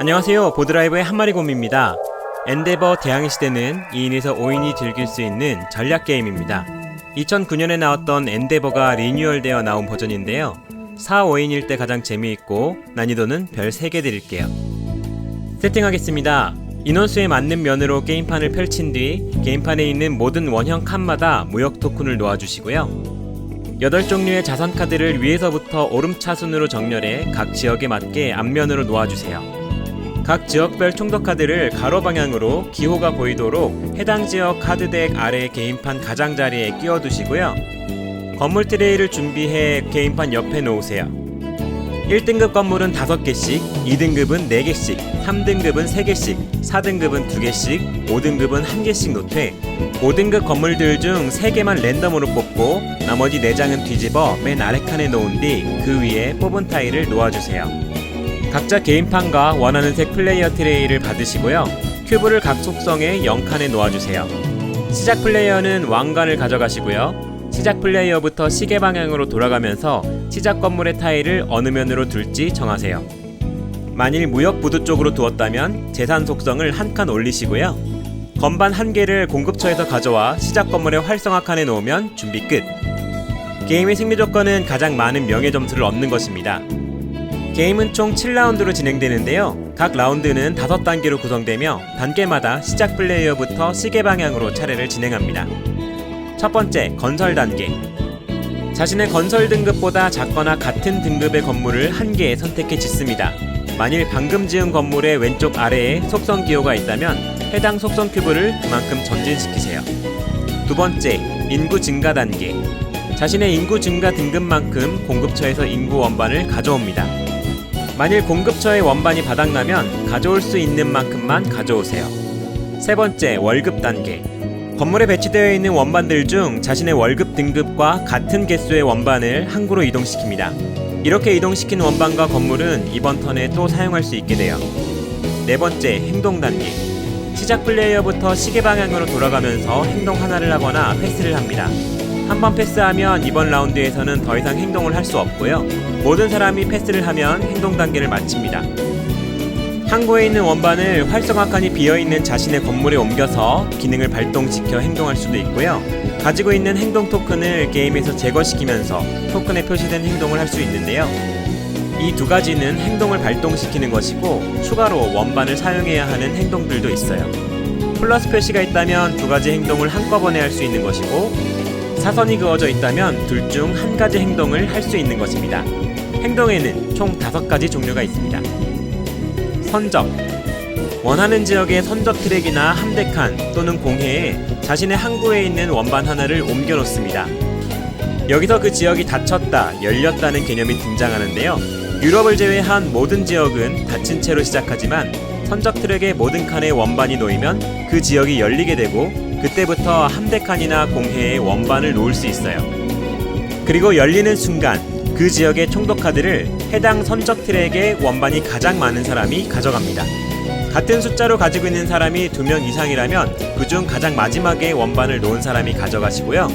안녕하세요. 보드라이브의 한마리 곰입니다. 엔데버 대항해 시대는 2인에서 5인이 즐길 수 있는 전략 게임입니다. 2009년에 나왔던 엔데버가 리뉴얼되어 나온 버전인데요. 4, 5인일 때 가장 재미있고 난이도는 별 3개 드릴게요. 세팅하겠습니다. 인원수에 맞는 면으로 게임판을 펼친 뒤 게임판에 있는 모든 원형 칸마다 무역 토큰을 놓아주시고요. 8종류의 자선 카드를 위에서부터 오름차순으로 정렬해 각 지역에 맞게 앞면으로 놓아주세요. 각 지역별 총독 카드를 가로 방향으로 기호가 보이도록 해당 지역 카드덱 아래 게임판 가장자리에 끼워두시고요. 건물 트레이를 준비해 게임판 옆에 놓으세요. 1등급 건물은 5개씩, 2등급은 4개씩, 3등급은 3개씩, 4등급은 2개씩, 5등급은 1개씩 놓되 5등급 건물들 중 3개만 랜덤으로 뽑고 나머지 4장은 뒤집어 맨 아래 칸에 놓은 뒤 그 위에 뽑은 타일을 놓아주세요. 각자 게임판과 원하는 색 플레이어 트레이를 받으시고요. 큐브를 각 속성에 0칸에 놓아주세요. 시작 플레이어는 왕관을 가져가시고요. 시작 플레이어부터 시계 방향으로 돌아가면서 시작 건물의 타일을 어느 면으로 둘지 정하세요. 만일 무역 부두 쪽으로 두었다면 재산 속성을 한 칸 올리시고요. 건반 한 개를 공급처에서 가져와 시작 건물의 활성화 칸에 놓으면 준비 끝. 게임의 승리 조건은 가장 많은 명예 점수를 얻는 것입니다. 게임은 총 7라운드로 진행되는데요. 각 라운드는 5단계로 구성되며 단계마다 시작 플레이어부터 시계 방향으로 차례를 진행합니다. 첫 번째, 건설 단계. 자신의 건설 등급보다 작거나 같은 등급의 건물을 한 개 선택해 짓습니다. 만일 방금 지은 건물의 왼쪽 아래에 속성 기호가 있다면 해당 속성 큐브를 그만큼 전진시키세요. 두 번째, 인구 증가 단계. 자신의 인구 증가 등급만큼 공급처에서 인구 원반을 가져옵니다. 만일 공급처의 원반이 바닥나면 가져올 수 있는 만큼만 가져오세요. 세 번째, 월급 단계. 건물에 배치되어 있는 원반들 중 자신의 월급 등급과 같은 개수의 원반을 항구로 이동시킵니다. 이렇게 이동시킨 원반과 건물은 이번 턴에 또 사용할 수 있게 돼요. 네 번째, 행동 단계. 시작 플레이어부터 시계 방향으로 돌아가면서 행동 하나를 하거나 패스를 합니다. 한 번 패스하면 이번 라운드에서는 더 이상 행동을 할 수 없고요. 모든 사람이 패스를 하면 행동 단계를 마칩니다. 항구에 있는 원반을 활성화 칸이 비어있는 자신의 건물에 옮겨서 기능을 발동시켜 행동할 수도 있고요. 가지고 있는 행동 토큰을 게임에서 제거시키면서 토큰에 표시된 행동을 할 수 있는데요. 이 두 가지는 행동을 발동시키는 것이고 추가로 원반을 사용해야 하는 행동들도 있어요. 플러스 표시가 있다면 두 가지 행동을 한꺼번에 할 수 있는 것이고 사선이 그어져 있다면 둘 중 한 가지 행동을 할 수 있는 것입니다. 행동에는 총 다섯 가지 종류가 있습니다. 선적 원하는 지역의 선적 트랙이나 함대 칸 또는 공해에 자신의 항구에 있는 원반 하나를 옮겨 놓습니다. 여기서 그 지역이 닫혔다, 열렸다는 개념이 등장하는데요. 유럽을 제외한 모든 지역은 닫힌 채로 시작하지만 선적 트랙의 모든 칸에 원반이 놓이면 그 지역이 열리게 되고 그때부터 함대 칸이나 공해에 원반을 놓을 수 있어요. 그리고 열리는 순간 그 지역의 총독 카드를 해당 선적 트랙의 원반이 가장 많은 사람이 가져갑니다. 같은 숫자로 가지고 있는 사람이 두 명 이상이라면 그중 가장 마지막에 원반을 놓은 사람이 가져가시고요.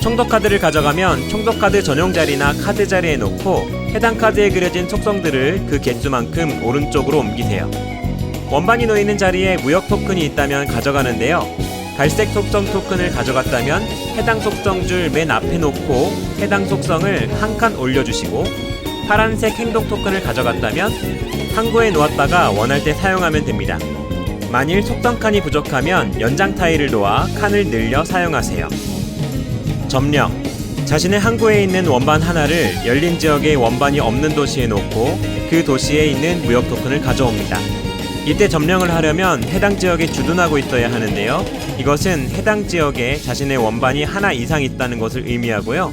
총독 카드를 가져가면 총독 카드 전용 자리나 카드 자리에 놓고 해당 카드에 그려진 속성들을 그 개수만큼 오른쪽으로 옮기세요. 원반이 놓이는 자리에 무역 토큰이 있다면 가져가는데요. 갈색 속성 토큰을 가져갔다면 해당 속성 줄 맨 앞에 놓고 해당 속성을 한 칸 올려주시고 파란색 행동 토큰을 가져갔다면 항구에 놓았다가 원할 때 사용하면 됩니다. 만일 속성 칸이 부족하면 연장 타일을 놓아 칸을 늘려 사용하세요. 점령 자신의 항구에 있는 원반 하나를 열린 지역에 원반이 없는 도시에 놓고 그 도시에 있는 무역 토큰을 가져옵니다. 이때 점령을 하려면 해당 지역에 주둔하고 있어야 하는데요. 이것은 해당 지역에 자신의 원반이 하나 이상 있다는 것을 의미하고요.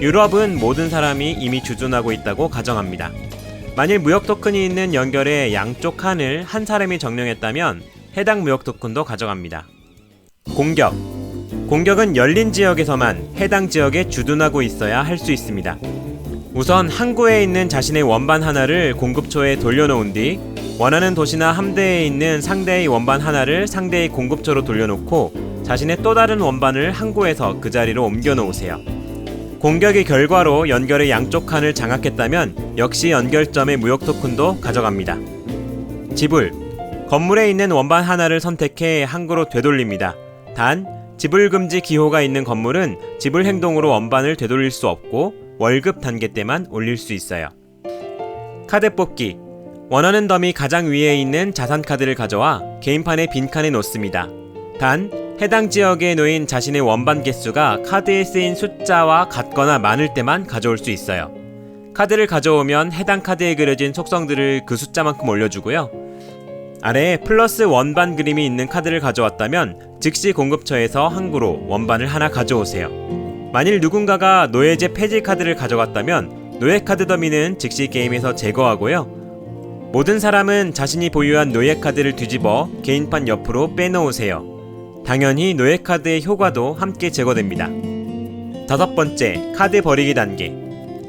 유럽은 모든 사람이 이미 주둔하고 있다고 가정합니다. 만일 무역 토큰이 있는 연결의 양쪽 칸을 한 사람이 점령했다면 해당 무역 토큰도 가져갑니다. 공격 공격은 열린 지역에서만 해당 지역에 주둔하고 있어야 할 수 있습니다. 우선 항구에 있는 자신의 원반 하나를 공급초에 돌려놓은 뒤 원하는 도시나 함대에 있는 상대의 원반 하나를 상대의 공급처로 돌려놓고 자신의 또 다른 원반을 항구에서 그 자리로 옮겨 놓으세요. 공격의 결과로 연결의 양쪽 칸을 장악했다면 역시 연결점의 무역 토큰도 가져갑니다. 지불. 건물에 있는 원반 하나를 선택해 항구로 되돌립니다. 단, 지불 금지 기호가 있는 건물은 지불 행동으로 원반을 되돌릴 수 없고 월급 단계 때만 올릴 수 있어요. 카드 뽑기. 원하는 덤이 가장 위에 있는 자산 카드를 가져와 게임판의 빈칸에 놓습니다. 단, 해당 지역에 놓인 자신의 원반 개수가 카드에 쓰인 숫자와 같거나 많을 때만 가져올 수 있어요. 카드를 가져오면 해당 카드에 그려진 속성들을 그 숫자만큼 올려주고요. 아래에 플러스 원반 그림이 있는 카드를 가져왔다면 즉시 공급처에서 항구로 원반을 하나 가져오세요. 만일 누군가가 노예제 폐지 카드를 가져갔다면 노예 카드 더미는 즉시 게임에서 제거하고요. 모든 사람은 자신이 보유한 노예 카드를 뒤집어 게임판 옆으로 빼놓으세요. 당연히 노예 카드의 효과도 함께 제거됩니다. 다섯 번째, 카드 버리기 단계.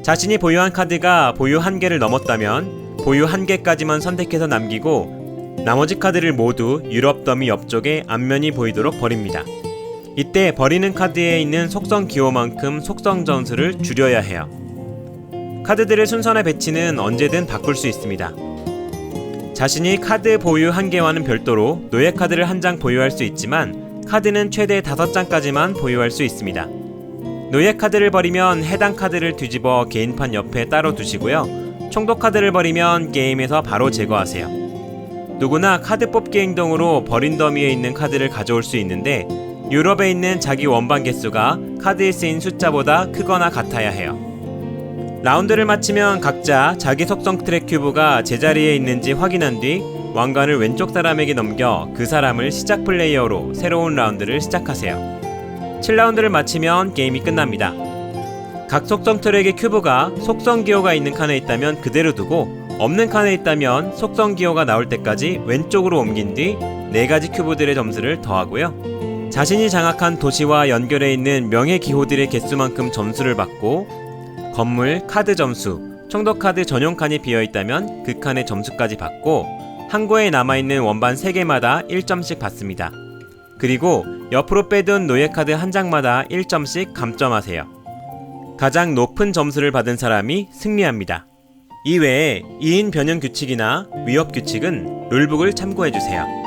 자신이 보유한 카드가 보유 한계를 넘었다면 보유 한 개까지만 선택해서 남기고 나머지 카드를 모두 유럽 더미 옆쪽에 앞면이 보이도록 버립니다. 이때 버리는 카드에 있는 속성 기호만큼 속성 점수를 줄여야 해요. 카드들의 순서나 배치는 언제든 바꿀 수 있습니다. 자신이 카드 보유 한계와는 별도로 노예 카드를 한 장 보유할 수 있지만 카드는 최대 5장까지만 보유할 수 있습니다. 노예 카드를 버리면 해당 카드를 뒤집어 개인판 옆에 따로 두시고요. 총독 카드를 버리면 게임에서 바로 제거하세요. 누구나 카드 뽑기 행동으로 버린 더미에 있는 카드를 가져올 수 있는데 유럽에 있는 자기 원반 개수가 카드에 쓰인 숫자보다 크거나 같아야 해요. 라운드를 마치면 각자 자기 속성 트랙 큐브가 제자리에 있는지 확인한 뒤 왕관을 왼쪽 사람에게 넘겨 그 사람을 시작 플레이어로 새로운 라운드를 시작하세요. 7라운드를 마치면 게임이 끝납니다. 각 속성 트랙의 큐브가 속성 기호가 있는 칸에 있다면 그대로 두고 없는 칸에 있다면 속성 기호가 나올 때까지 왼쪽으로 옮긴 뒤네 가지 큐브들의 점수를 더하고요. 자신이 장악한 도시와 연결해 있는 명예 기호들의 개수만큼 점수를 받고 건물, 카드 점수, 총독 카드 전용 칸이 비어 있다면 그 칸의 점수까지 받고 항구에 남아 있는 원반 3개마다 1점씩 받습니다. 그리고 옆으로 빼둔 노예 카드 한 장마다 1점씩 감점하세요. 가장 높은 점수를 받은 사람이 승리합니다. 이외에 2인 변형 규칙이나 위협 규칙은 룰북을 참고해 주세요.